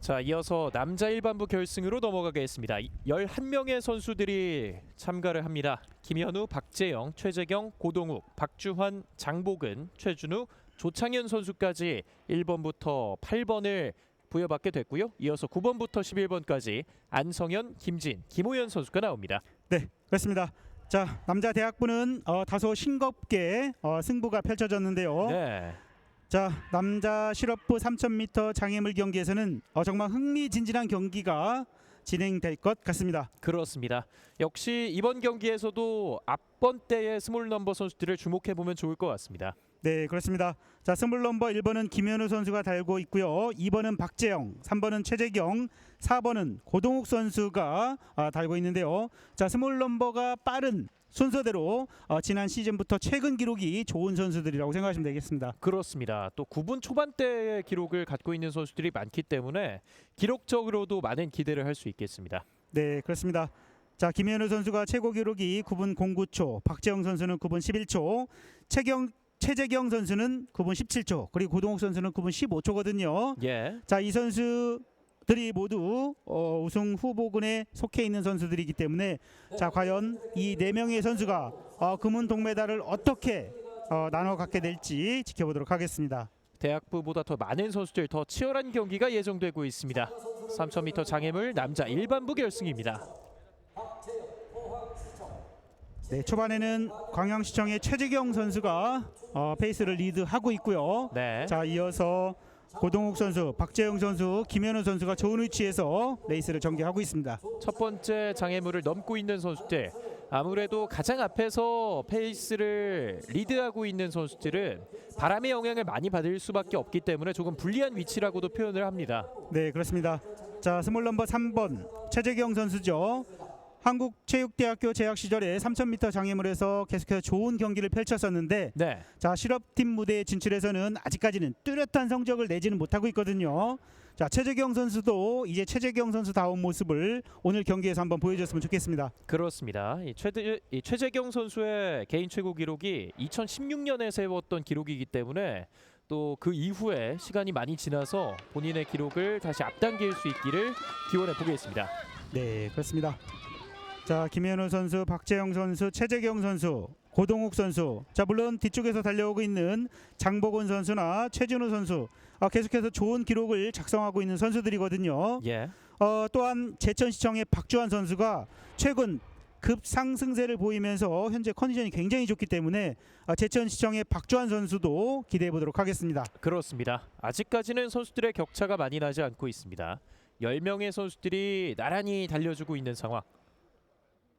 자, 이어서 남자 일반부 결승으로 넘어가겠습니다. 11명의 선수들이 참가를 합니다. 김현우, 박재영, 최재경, 고동욱, 박주환, 장복은, 최준우, 조창현 선수까지 1번부터 8번을 부여받게 됐고요. 이어서 9번부터 11번까지 안성현, 김진, 김호연 선수가 나옵니다. 네, 그렇습니다. 자, 남자 대학부는 어, 다소 싱겁게 어, 승부가 펼쳐졌는데요. 네. 자, 남자 실업부 3000m 장애물 경기에서는 어, 정말 흥미진진한 경기가 진행될 것 같습니다. 그렇습니다. 역시 이번 경기에서도 앞번 대의 스몰 넘버 선수들을 주목해 보면 좋을 것 같습니다. 네, 그렇습니다. 자, 스물 넘버 1번은 김현우 선수가 달고 있고요. 2번은 박재영, 3번은 최재경, 4번은 고동욱 선수가 아, 달고 있는데요. 자, 스몰 넘버가 빠른 순서대로 어, 지난 시즌부터 최근 기록이 좋은 선수들이라고 생각하시면 되겠습니다. 그렇습니다. 또 9분 초반대의 기록을 갖고 있는 선수들이 많기 때문에 기록적으로도 많은 기대를 할 수 있겠습니다. 네, 그렇습니다. 자, 김현우 선수가 최고 기록이 9분 09초, 박재영 선수는 9분 11초, 최경 최재경 선수는 9분 17초, 그리고 고동욱 선수는 9분 15초거든요. 예. 자, 이 선수 들이 모두 어, 우승 후보군에 속해 있는 선수들이기 때문에 자, 과연 이 네 명의 선수가 어, 금은 동메달을 어떻게 어, 나눠 갖게 될지 지켜보도록 하겠습니다. 대학부보다 더 많은 선수들 더 치열한 경기가 예정되고 있습니다. 3000m 장애물 남자 일반부 결승입니다. 네, 초반에는 광양시청의 최재경 선수가 어, 페이스를 리드하고 있고요. 네. 자, 이어서 고동욱 선수, 박재영 선수, 김현우 선수가 좋은 위치에서 레이스를 전개하고 있습니다. 첫 번째 장애물을 넘고 있는 선수들 아무래도 가장 앞에서 페이스를 리드하고 있는 선수들은 바람의 영향을 많이 받을 수밖에 없기 때문에 조금 불리한 위치라고도 표현을 합니다. 네, 그렇습니다. 자, 스몰 넘버 3번 최재경 선수죠. 한국체육대학교 재학 시절에 3000m 장애물에서 계속해서 좋은 경기를 펼쳤었는데 네. 자, 실업팀 무대에 진출해서는 아직까지는 뚜렷한 성적을 내지는 못하고 있거든요. 자, 최재경 선수도 이제 최재경 선수다운 모습을 오늘 경기에서 한번 보여줬으면 좋겠습니다. 그렇습니다. 이, 최대, 이 최재경 선수의 개인 최고 기록이 2016년에 세웠던 기록이기 때문에 또 그 이후에 시간이 많이 지나서 본인의 기록을 다시 앞당길 수 있기를 기원해 보겠습니다. 네, 그렇습니다. 자, 김현우 선수, 박재영 선수, 최재경 선수, 고동욱 선수. 자, 물론 뒤쪽에서 달려오고 있는 장복원 선수나 최준우 선수. 아, 계속해서 좋은 기록을 작성하고 있는 선수들이거든요. 예. 어, 또한 제천시청의 박주환 선수가 최근 급상승세를 보이면서 현재 컨디션이 굉장히 좋기 때문에 아, 제천시청의 박주환 선수도 기대해 보도록 하겠습니다. 그렇습니다. 아직까지는 선수들의 격차가 많이 나지 않고 있습니다. 10명의 선수들이 나란히 달려주고 있는 상황.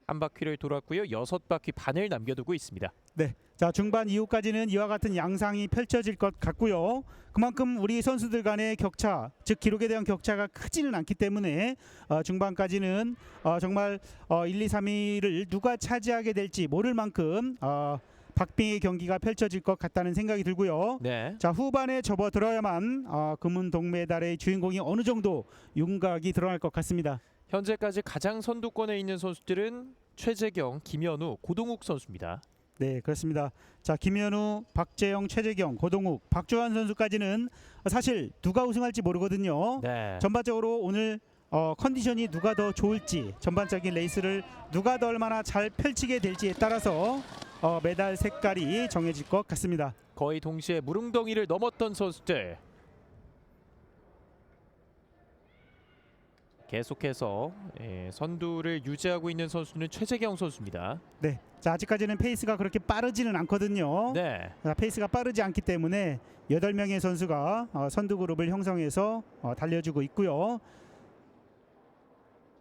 한 바퀴를 돌았고요. 여섯 바퀴 반을 남겨두고 있습니다. 네. 자, 중반 이후까지는 이와 같은 양상이 펼쳐질 것 같고요. 그만큼 우리 선수들 간의 격차, 즉 기록에 대한 격차가 크지는 않기 때문에 어, 중반까지는 어, 정말 어, 1, 2, 3위를 누가 차지하게 될지 모를 만큼 어, 박빙의 경기가 펼쳐질 것 같다는 생각이 들고요. 네. 자 후반에 접어들어야만 어, 금은 동메달의 주인공이 어느 정도 윤곽이 드러날 것 같습니다. 현재까지 가장 선두권에 있는 선수들은 최재경, 김현우, 고동욱 선수입니다. 네 그렇습니다. 자 김현우, 박재영, 최재경, 고동욱, 박주환 선수까지는 사실 누가 우승할지 모르거든요. 네. 전반적으로 오늘 어, 컨디션이 누가 더 좋을지 전반적인 레이스를 누가 더 얼마나 잘 펼치게 될지에 따라서 어, 메달 색깔이 정해질 것 같습니다. 거의 동시에 무릉덩이를 넘었던 선수들. 계속해서 예, 선두를 유지하고 있는 선수는 최재경 선수입니다. 네, 자 아직까지는 페이스가 그렇게 빠르지는 않거든요. 네. 자, 페이스가 빠르지 않기 때문에 여덟 명의 선수가 어, 선두 그룹을 형성해서 어, 달려주고 있고요.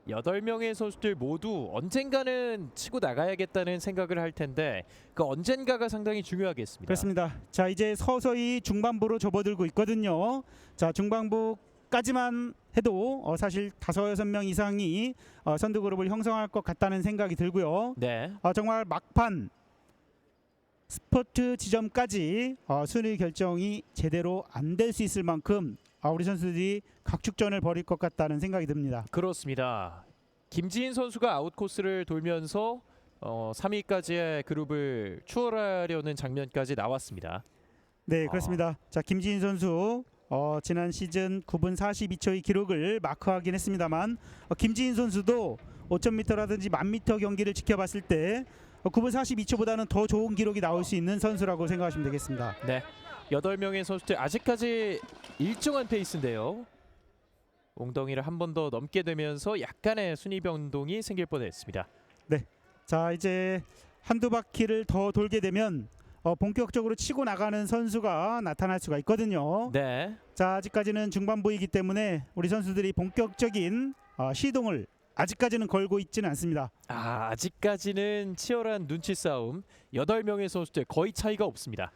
여덟 명의 선수들 모두 언젠가는 치고 나가야겠다는 생각을 할 텐데 그 언젠가가 상당히 중요하겠습니다. 그렇습니다. 자 이제 서서히 중반부로 접어들고 있거든요. 자 중반부까지만 해도 어, 사실 다섯 여섯 명 이상이 어, 선두 그룹을 형성할 것 같다는 생각이 들고요. 네. 어, 정말 막판 스포트 지점까지 어, 순위 결정이 제대로 안 될 수 있을 만큼 아, 우리 선수들이 각축전을 벌일 것 같다는 생각이 듭니다. 그렇습니다. 김지인 선수가 아웃 코스를 돌면서 어, 3위까지의 그룹을 추월하려는 장면까지 나왔습니다. 네, 그렇습니다. 자, 김지인 선수 어, 지난 시즌 9분 42초의 기록을 마크하긴 했습니다만 어, 김지인 선수도 5,000m라든지 1000m 경기를 지켜봤을 때 어, 9분 42초보다는 더 좋은 기록이 나올 수 있는 선수라고 생각하시면 되겠습니다. 네. 여덟 명의 선수들 아직까지 일정한 페이스인데요. 웅덩이를 한 번 더 넘게 되면서 약간의 순위 변동이 생길 뻔했습니다. 자 이제 한두 바퀴를 더 돌게 되면 어, 본격적으로 치고 나가는 선수가 나타날 수가 있거든요. 네. 자 아직까지는 중반부이기 때문에 우리 선수들이 본격적인 어, 시동을 아직까지는 걸고 있지는 않습니다. 아, 아직까지는 치열한 눈치 싸움. 여덟 명의 선수들 거의 차이가 없습니다.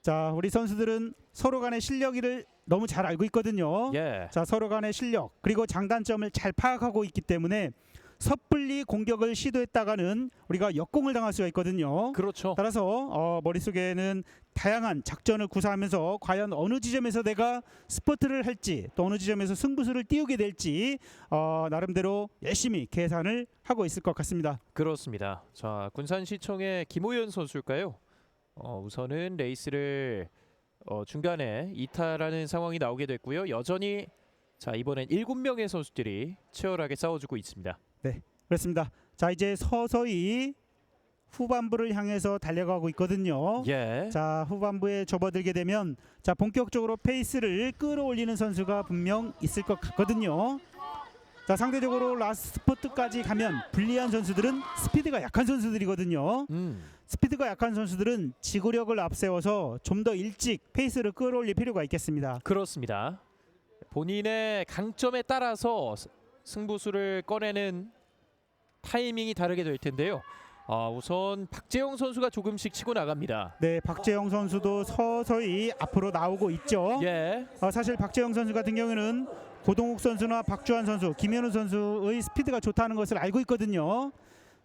자 우리 선수들은 서로 간의 실력을 너무 잘 알고 있거든요. 예. 자 서로 간의 실력 그리고 장단점을 잘 파악하고 있기 때문에 섣불리 공격을 시도했다가는 우리가 역공을 당할 수가 있거든요. 그렇죠. 따라서 어, 머릿속에는 다양한 작전을 구사하면서 과연 어느 지점에서 내가 스포트를 할지 또 어느 지점에서 승부수를 띄우게 될지 어, 나름대로 열심히 계산을 하고 있을 것 같습니다. 그렇습니다. 자, 군산시청의 김호연 선수일까요? 어, 우선은 레이스를 어, 중간에 이탈하는 상황이 나오게 됐고요. 여전히 자 이번엔 일곱 명의 선수들이 치열하게 싸워주고 있습니다. 그렇습니다. 자 이제 서서히 후반부를 향해서 달려가고 있거든요. 예. 자 후반부에 접어들게 되면 자 본격적으로 페이스를 끌어올리는 선수가 분명 있을 것 같거든요. 자 상대적으로 라스트 스포트까지 가면 불리한 선수들은 스피드가 약한 선수들이거든요. 음. 스피드가 약한 선수들은 지구력을 앞세워서 좀 더 일찍 페이스를 끌어올릴 필요가 있겠습니다. 그렇습니다. 본인의 강점에 따라서 스- 승부수를 꺼내는 타이밍이 다르게 될 텐데요. 아, 우선 박재영 선수가 조금씩 치고 나갑니다. 네, 박재영 선수도 서서히 앞으로 나오고 있죠. 예. 어, 사실 박재영 선수 같은 경우는 고동욱 선수나 박주환 선수, 김현우 선수의 스피드가 좋다는 것을 알고 있거든요.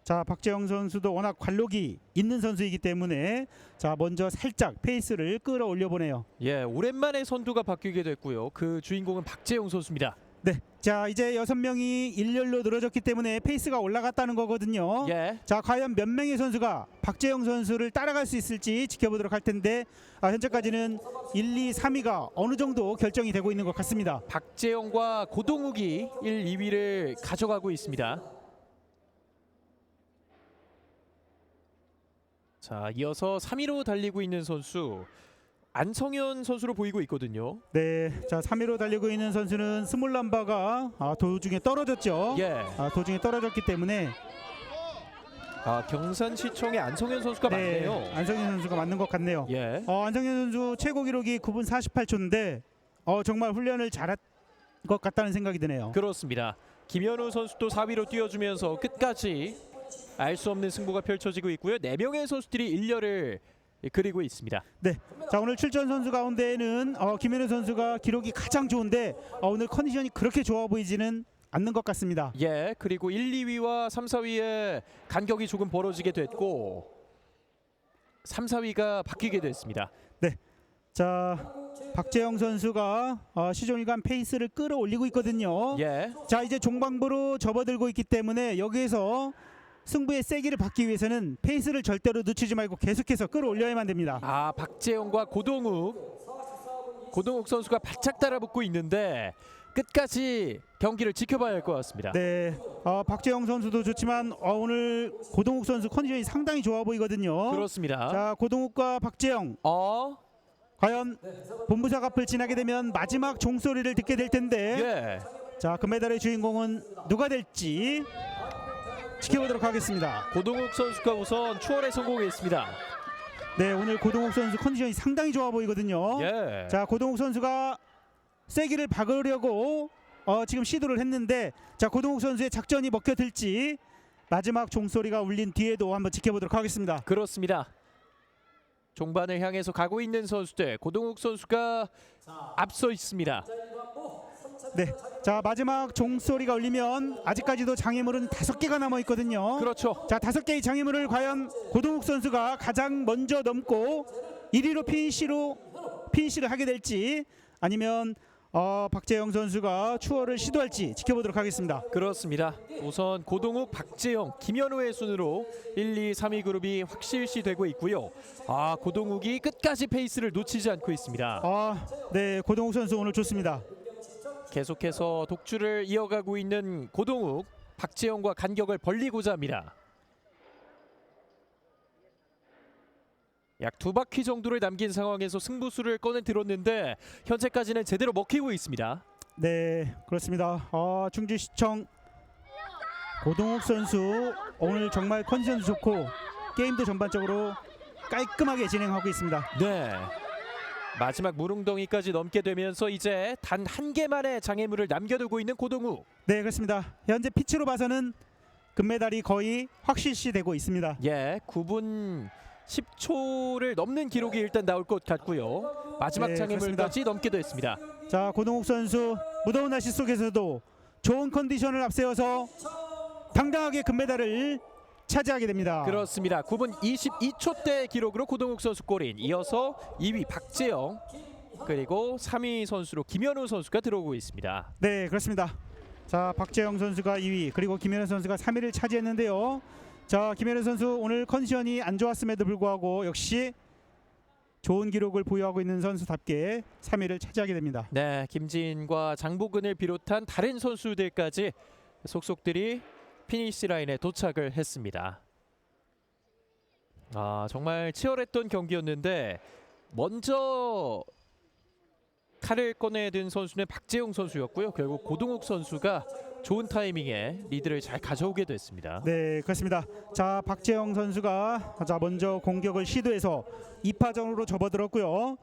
자, 박재영 선수도 워낙 관록이 있는 선수이기 때문에 자 먼저 살짝 페이스를 끌어올려 보네요. 예, 오랜만에 선두가 바뀌게 됐고요. 그 주인공은 박재영 선수입니다. 네, 자 이제 여섯 명이 일렬로 늘어졌기 때문에 페이스가 올라갔다는 거거든요. 예. 자 과연 몇 명의 선수가 박재영 선수를 따라갈 수 있을지 지켜보도록 할 텐데 아, 현재까지는 1, 2, 3위가 어느 정도 결정이 되고 있는 것 같습니다. 박재영과 고동욱이 1, 2위를 가져가고 있습니다. 자, 이어서 3위로 달리고 있는 선수 안성현 선수로 보이고 있거든요. 네, 자 3위로 달리고 있는 선수는 스몰람바가 아, 도중에 떨어졌죠. 예. 아, 도중에 떨어졌기 때문에 아, 경산시청의 안성현 선수가 네, 맞네요. 안성현 선수가 맞는 것 같네요. 예. 어, 안성현 선수 최고 기록이 9분 48초인데 어, 정말 훈련을 잘한 것 같다는 생각이 드네요. 그렇습니다. 김현우 선수도 4위로 뛰어주면서 끝까지 알 수 없는 승부가 펼쳐지고 있고요. 네 명의 선수들이 일렬을 그리고 있습니다. 자 오늘 출전 선수 가운데는 어, 김현우 선수가 기록이 가장 좋은데 어, 오늘 컨디션이 그렇게 좋아 보이지는 않는 것 같습니다. 예, 그리고 1, 2위와 3, 4위의 간격이 조금 벌어지게 됐고 3, 4위가 바뀌게 됐습니다. 자 박재영 선수가 어, 시종일관 페이스를 끌어올리고 있거든요. 예, 자 이제 종방부로 접어들고 있기 때문에 여기에서 승부의 세기를 받기 위해서는 페이스를 절대로 늦추지 말고 계속해서 끌어올려야만 됩니다. 아 박재영과 고동욱, 고동욱 선수가 바짝 따라붙고 있는데 끝까지 경기를 지켜봐야 할 것 같습니다. 네, 어, 박재영 선수도 좋지만 어, 오늘 고동욱 선수 컨디션이 상당히 좋아 보이거든요. 그렇습니다. 자 고동욱과 박재영 어, 과연 본부사 앞을 지나게 되면 마지막 종소리를 듣게 될 텐데 예, 자 금메달의 주인공은 누가 될지 지켜보도록 하겠습니다. 고동욱 선수가 우선 추월에 성공했습니다. 네 오늘 고동욱 선수 컨디션이 상당히 좋아 보이거든요. 예, 자 고동욱 선수가 세기를 박으려고 어, 지금 시도를 했는데 자 고동욱 선수의 작전이 먹혀들지 마지막 종소리가 울린 뒤에도 한번 지켜보도록 하겠습니다. 그렇습니다. 종반을 향해서 가고 있는 선수들 고동욱 선수가 앞서 있습니다. 네, 자 마지막 종소리가 울리면 아직까지도 장애물은 다섯 개가 남아 있거든요. 그렇죠. 자 다섯 개의 장애물을 과연 고동욱 선수가 가장 먼저 넘고 1위로 피니시로 피니시를 하게 될지 아니면 어, 박재영 선수가 추월을 시도할지 지켜보도록 하겠습니다. 그렇습니다. 우선 고동욱, 박재영, 김현우의 순으로 1, 2, 3위 그룹이 확실시 되고 있고요. 아 고동욱이 끝까지 페이스를 놓치지 않고 있습니다. 아, 네, 고동욱 선수 오늘 좋습니다. 계속해서 독주를 이어가고 있는 고동욱, 박재영과 간격을 벌리고자 합니다. 약 두 바퀴 정도를 남긴 상황에서 승부수를 꺼내 들었는데 현재까지는 제대로 먹히고 있습니다. 네, 그렇습니다. 아, 충주 시청 고동욱 선수 오늘 정말 컨디션 좋고 게임도 전반적으로 깔끔하게 진행하고 있습니다. 네. 마지막 무릉덩이까지 넘게 되면서 이제 단 한 개만의 장애물을 남겨두고 있는 고동욱. 네, 그렇습니다. 현재 피치로 봐서는 금메달이 거의 확실시되고 있습니다. 예, 9분 10초를 넘는 기록이 일단 나올 것 같고요. 마지막 네, 장애물까지 넘게 됐습니다. 자, 고동욱 선수 무더운 날씨 속에서도 좋은 컨디션을 앞세워서 당당하게 금메달을 차지하게 됩니다. 그렇습니다. 9분 22초 대 기록으로 고동욱 선수 골인 이어서 2위 박재영 그리고 3위 선수로 김현우 선수가 들어오고 있습니다. 네, 그렇습니다. 자, 박재영 선수가 2위, 그리고 김현우 선수가 3위를 차지했는데요. 자, 김현우 선수 오늘 컨디션이 안 좋았음에도 불구하고 역시 좋은 기록을 보유하고 있는 선수답게 3위를 차지하게 됩니다. 네, 김진과 장보근을 비롯한 다른 선수들까지 속속들이 피니시 라인에 도착을 했습니다. 아, 정말 치열했던 경기였는데 먼저 칼을 꺼내든 선수는 박재용 선수였고요. 결국 고동욱 선수가 좋은 타이밍에 리드를 잘 가져오게 됐습니다. 네, 그렇습니다. 자, 박재영 선수가 자 먼저 공격을 시도해서 2파전으로 접어들었고요.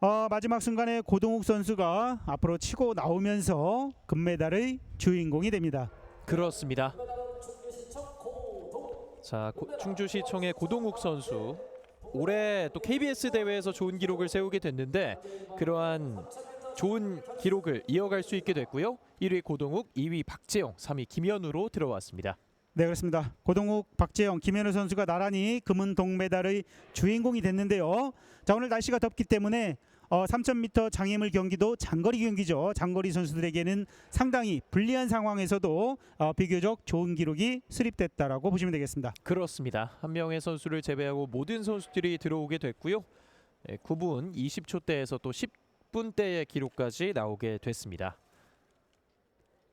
어, 마지막 순간에 고동욱 선수가 앞으로 치고 나오면서 금메달의 주인공이 됩니다. 그렇습니다. 자 고- 충주시청의 고동욱 선수 올해 또 KBS 대회에서 좋은 기록을 세우게 됐는데 그러한 좋은 기록을 이어갈 수 있게 됐고요. 1위 고동욱, 2위 박재영, 3위 김현우로 들어왔습니다. 네, 그렇습니다. 고동욱, 박재영, 김현우 선수가 나란히 금은 동메달의 주인공이 됐는데요. 자, 오늘 날씨가 덥기 때문에 어, 3,000m 장애물 경기도 장거리 경기죠. 장거리 선수들에게는 상당히 불리한 상황에서도 어, 비교적 좋은 기록이 수립됐다라고 보시면 되겠습니다. 그렇습니다. 한 명의 선수를 제외하고 모든 선수들이 들어오게 됐고요. 네, 9분 20초대에서 또 10분대의 기록까지 나오게 됐습니다.